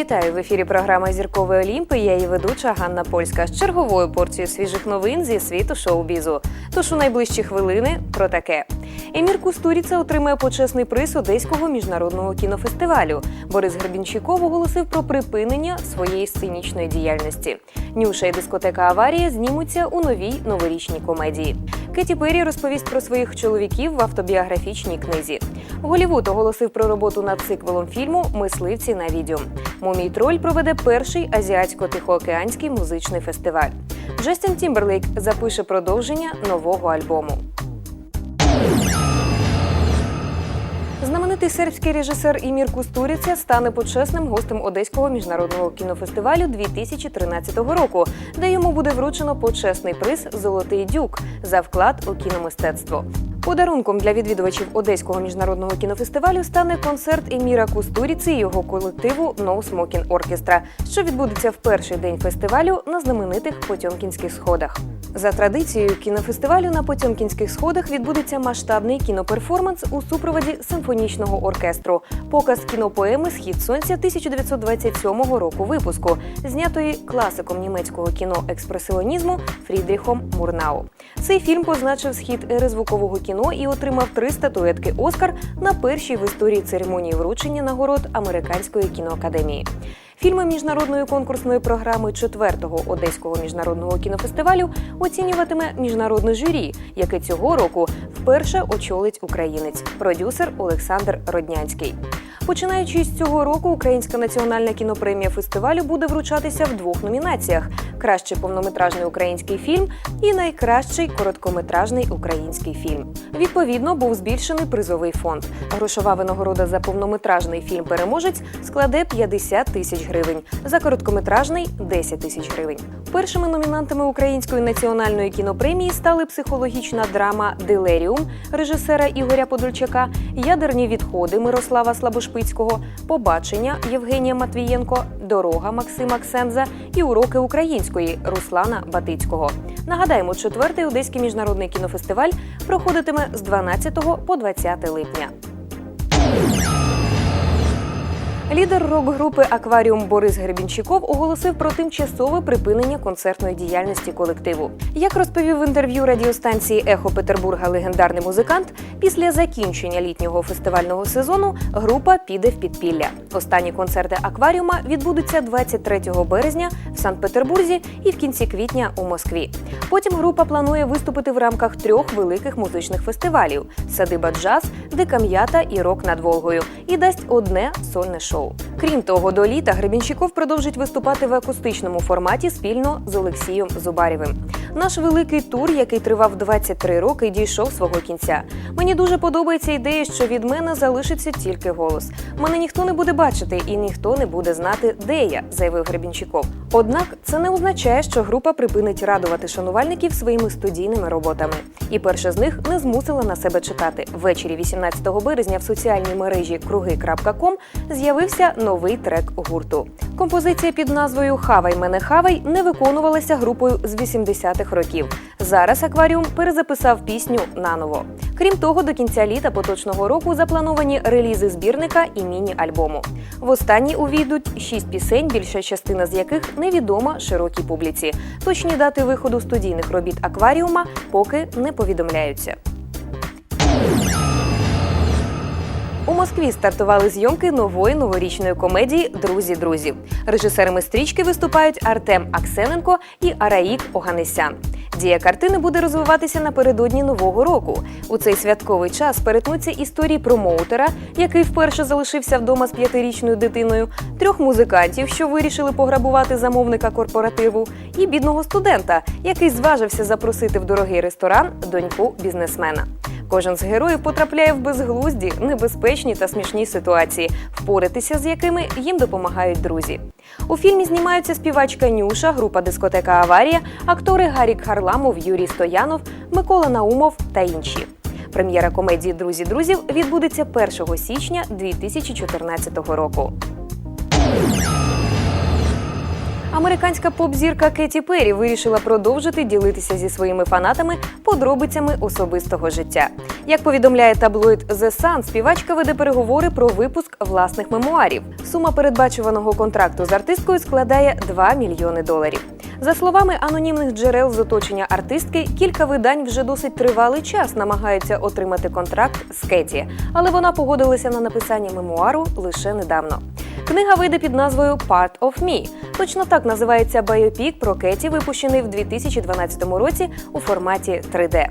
Вітаю в ефірі. Програма Зіркової Олімпи. Я її ведуча Ганна Польська з черговою порцією свіжих новин зі світу шоу-бізу. Тож у найближчі хвилини про таке. Емір Кустуріца отримає почесний приз Одеського міжнародного кінофестивалю. Борис Гребінчиков оголосив про припинення своєї сценічної діяльності. Нюша і дискотека Аварія знімуться у новій новорічній комедії. Кеті Перрі розповість про своїх чоловіків в автобіографічній книзі. Голівуд оголосив про роботу над циквелом фільму Мисливці на відео. Мумій Троль проведе перший азіатсько-тихоокеанський музичний фестиваль. Джастін Тімберлейк запише продовження нового альбому. Знаменитий сербський режисер Імір Кустуріця стане почесним гостем Одеського міжнародного кінофестивалю 2013 року, де йому буде вручено почесний приз Золотий дюк за вклад у кіномистецтво. Подарунком для відвідувачів Одеського міжнародного кінофестивалю стане концерт Еміра Кустуріці і його колективу No Smoking Orchestra, що відбудеться в перший день фестивалю на знаменитих Потьомкінських сходах. За традицією кінофестивалю на Потьомкінських сходах відбудеться масштабний кіноперформанс у супроводі симфонічного оркестру, показ кінопоеми Схід сонця 1927 року випуску, знятої класиком німецького кіно експресіонізму Фрідріхом Мурнау. Цей фільм позначив схід ери звукового кіно і отримав три статуетки Оскар на першій в історії церемонії вручення нагород Американської кіноакадемії. Фільми міжнародної конкурсної програми четвертого одеського міжнародного кінофестивалю оцінюватиме міжнародне журі, яке цього року вперше очолить українець, продюсер Олександр Роднянський. Починаючи з цього року, Українська національна кінопремія фестивалю буде вручатися в двох номінаціях: кращий повнометражний український фільм і найкращий короткометражний український фільм. Відповідно, був збільшений призовий фонд. Грошова винагорода за повнометражний фільм Переможець складе 50 тисяч гривень, за короткометражний 10 тисяч гривень. Першими номінантами Української національної кінопремії стали психологічна драма Делеріум режисера Ігоря Подольчака, ядерні відходи Мирослава Слабошпицького, побачення Євгенія Матвієнко, дорога Максима Ксенза і уроки української Руслана Батицького. Нагадаємо, четвертий одеський міжнародний кінофестиваль проходитиме з 12 по 20 липня. Лідер рок-групи Акваріум Борис Гребінчиков оголосив про тимчасове припинення концертної діяльності колективу. Як розповів в інтерв'ю радіостанції Ехо Петербурга легендарний музикант, після закінчення літнього фестивального сезону група піде в підпілля. Останні концерти акваріума відбудуться 23 березня в Санкт-Петербурзі і в кінці квітня у Москві. Потім група планує виступити в рамках трьох великих музичних фестивалів: Садиба Джаз, Дика М'ята і Рок над Волгою, і дасть одне сольне шоу. Крім того, до літа Гребінщиков продовжить виступати в акустичному форматі спільно з Олексієм Зубарєвим. Наш великий тур, який тривав 23 роки, дійшов свого кінця. Мені дуже подобається ідея, що від мене залишиться тільки голос. Мене ніхто не буде бачити і ніхто не буде знати, де я, заявив Гребінчиков. Однак це не означає, що група припинить радувати шанувальників своїми студійними роботами. І перша з них не змусила на себе чекати. Ввечері 18 березня в соціальній мережі круги.ком з'явився новий трек гурту. Композиція під назвою Хавай мене хавай не виконувалася групою з 80-х років. Зараз акваріум перезаписав пісню наново. Крім того, до кінця літа поточного року заплановані релізи збірника і міні-альбому. В останній увійдуть шість пісень, більша частина з яких невідома широкій публіці. Точні дати виходу студійних робіт акваріума поки не повідомляються. У Москві стартували зйомки нової новорічної комедії Друзі друзів. Режисерами стрічки виступають Артем Аксененко і Араїк Оганесян. Дія картини буде розвиватися напередодні нового року. У цей святковий час перетнуться історії промоутера, який вперше залишився вдома з п'ятирічною дитиною, трьох музикантів, що вирішили пограбувати замовника корпоративу, і бідного студента, який зважився запросити в дорогий ресторан доньку бізнесмена. Кожен з героїв потрапляє в безглузді, небезпечні та смішні ситуації, впоратися з якими їм допомагають друзі. У фільмі знімаються співачка Нюша, група дискотека Аварія, актори Гарік Харламов, Юрій Стоянов, Микола Наумов та інші. Прем'єра комедії Друзі друзів відбудеться 1 січня 2014 року. Американська поп-зірка Кеті Перрі вирішила продовжити ділитися зі своїми фанатами подробицями особистого життя. Як повідомляє таблоїд The Sun, співачка веде переговори про випуск власних мемуарів. Сума передбачуваного контракту з артисткою складає 2 мільйони доларів. За словами анонімних джерел з оточення артистки, кілька видань вже досить тривалий час намагаються отримати контракт з Кеті, але вона погодилася на написання мемуару лише недавно. Книга вийде під назвою Part of Me. Точно так називається байопік про Кеті, випущений в 2012 році у форматі 3D.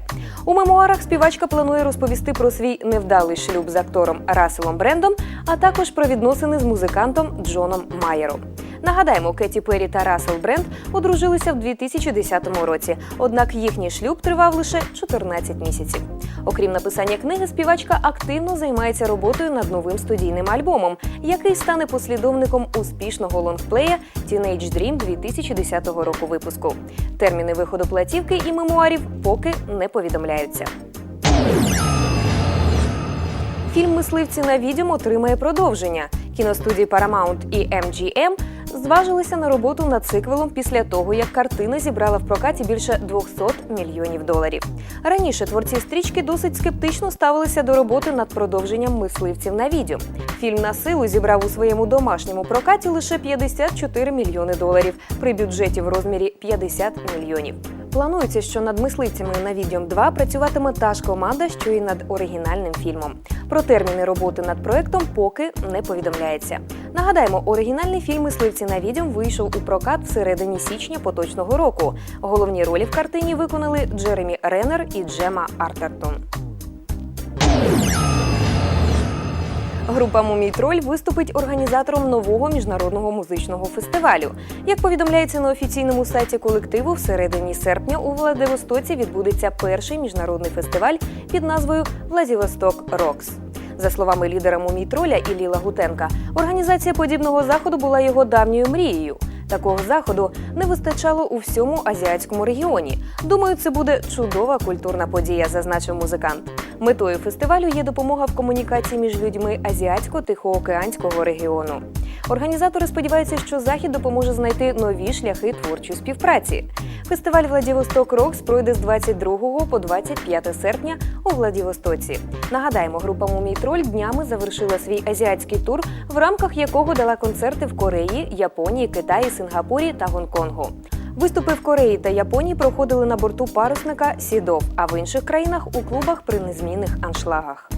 У мемуарах співачка планує розповісти про свій невдалий шлюб з актором Расселом Брендом, а також про відносини з музикантом Джоном Майером. Нагадаємо, Кеті Перрі та Рассел Бренд одружилися в 2010 році. Однак їхній шлюб тривав лише 14 місяців. Окрім написання книги, співачка активно займається роботою над новим студійним альбомом, який стане послідовником успішного лонгплея Teenage Dream 2010 року випуску. Терміни виходу платівки і мемуарів поки не повідомляються. Фільм Мисливці на відьом отримає продовження. Кіностудії Paramount і MGM зважилися на роботу над циквелом після того, як картина зібрала в прокаті більше 200 мільйонів доларів. Раніше творці стрічки досить скептично ставилися до роботи над продовженням мисливців на відьом. Фільм на силу зібрав у своєму домашньому прокаті лише 54 мільйони доларів при бюджеті в розмірі 50 мільйонів. Планується, що над мисливцями на відьом 2 працюватиме та ж команда, що і над оригінальним фільмом. Про терміни роботи над проектом поки не повідомляється. Нагадаємо, оригінальний фільм Мисливці на відьом вийшов у прокат всередині січня поточного року. Головні ролі в картині виконали Джеремі Реннер і Джема Артертон. Група Мумій Троль виступить організатором нового міжнародного музичного фестивалю. Як повідомляється на офіційному сайті колективу, всередині серпня у Владивостоці відбудеться перший міжнародний фестиваль під назвою Владивосток Рокс. За словами лідера Мумій Троля Іллі Лагутенка, організація подібного заходу була його давньою мрією. Такого заходу не вистачало у всьому азіатському регіоні. Думаю, це буде чудова культурна подія, зазначив музикант. Метою фестивалю є допомога в комунікації між людьми азіатсько-тихоокеанського регіону. Організатори сподіваються, що захід допоможе знайти нові шляхи творчої співпраці. Фестиваль Владивосток Рокс пройде з 22 по 25 серпня у Владивостоці. Нагадаємо, група Мумій Троль днями завершила свій азіатський тур, в рамках якого дала концерти в Кореї, Японії, Китаї, Сингапурі та Гонконгу. Виступи в Кореї та Японії проходили на борту парусника Сідов, а в інших країнах у клубах при незмінних аншлагах.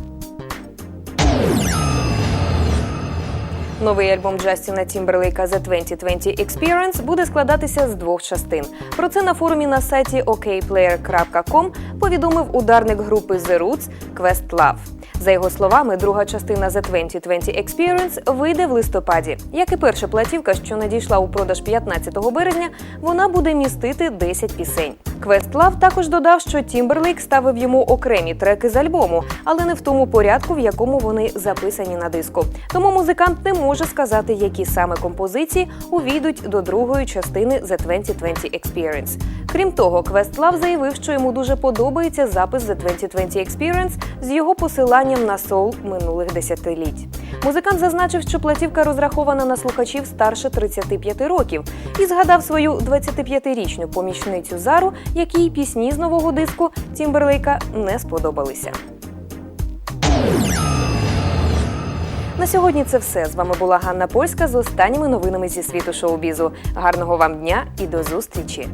Новий альбом Джастіна Тімберлейка The 2020 Experience буде складатися з двох частин. Про це на форумі на сайті okplayer.com повідомив ударник групи The Roots Questlove. За його словами, друга частина The 2020 Experience вийде в листопаді. Як і перша платівка, що надійшла у продаж 15 березня, вона буде містити 10 пісень. Questlove також додав, що Тімберлейк ставив йому окремі треки з альбому, але не в тому порядку, в якому вони записані на диску. Тому музикант не може сказати, які саме композиції увійдуть до другої частини The 2020 Experience. Крім того, Questlove заявив, що йому дуже подобається запис The 2020 Experience з його посиланням на соул минулих десятиліть. Музикант зазначив, що платівка розрахована на слухачів старше 35 років і згадав свою 25-річну помічницю Зару, якій пісні з нового диску Тімберлейка не сподобалися. На сьогодні це все. З вами була Ганна Польська з останніми новинами зі світу шоу-бізу. Гарного вам дня і до зустрічі!